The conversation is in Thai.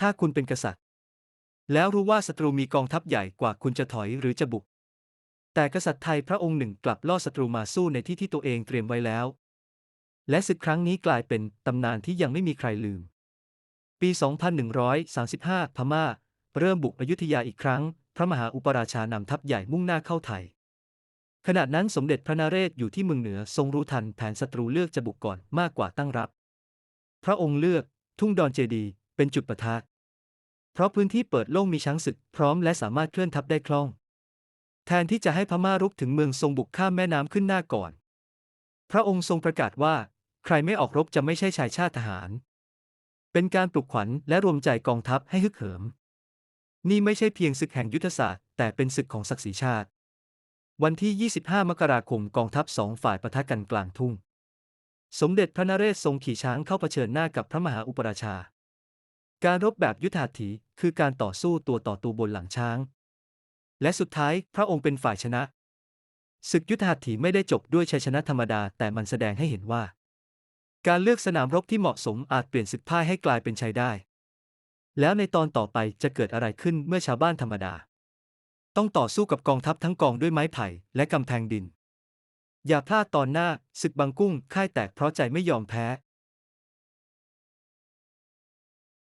ถ้าคุณเป็นกษัตริย์ แล้วรู้ว่าศัตรูมีกองทัพใหญ่กว่าคุณจะถอยหรือจะบุก แต่กษัตริย์ไทยพระองค์หนึ่งกลับล่อศัตรูมาสู้ในที่ที่ตัวเองเตรียมไว้แล้ว และศึกครั้งนี้กลายเป็นตำนานที่ยังไม่มีใครลืม ปี 2135 พม่า เริ่มบุกอยุธยาอีกครั้ง พระมหาอุปราชานำทัพใหญ่มุ่งหน้าเข้าไทย ขณะนั้นสมเด็จพระนเรศอยู่ที่เมืองเหนือทรงรู้ทันแผนศัตรูเลือกจะบุกก่อนมากกว่าตั้งรับ พระองค์เลือกทุ่งดอนเจดีย์ เป็นจุดปะทะ เพราะพื้นที่เปิดโล่งมีช้างศึกพร้อมและสามารถเคลื่อนทัพได้คล่อง แทนที่จะให้พม่ารุกถึงเมืองทรงบุกข้ามแม่น้ำขึ้นหน้าก่อน พระองค์ทรงประกาศว่า ใครไม่ออกรบจะไม่ใช่ชายชาติทหาร เป็นการปลุกขวัญและรวมใจกองทัพให้ฮึกเหิม นี่ไม่ใช่เพียงศึกแห่งยุทธศาสตร์ แต่เป็นศึกของศักดิ์ศรีชาติ วันที่ 25 มกราคมกองทัพสองฝ่ายปะทะกันกลางทุ่งสมเด็จพระนเรศทรงขี่ช้างเข้าเผชิญหน้ากับพระมหาอุปราชา การรบแบบยุทธาถีคือการต่อสู้ตัวต่อตัวบนหลังช้าง และสุดท้ายพระองค์เป็นฝ่ายชนะ ศึกยุทธาถีไม่ได้จบด้วยชัยชนะธรรมดาแต่มันแสดงให้เห็นว่า การเลือกสนามรบที่เหมาะสมอาจเปลี่ยนศึกพ่ายให้กลายเป็นชัยได้ แล้วในตอนต่อไปจะเกิดอะไรขึ้นเมื่อชาวบ้านธรรมดา ต้องต่อสู้กับกองทัพทั้งกองด้วยไม้ไผ่และกำแพงดิน อย่าพลาดตอนหน้าศึกบางกุ้งค่ายแตกเพราะใจไม่ยอมแพ้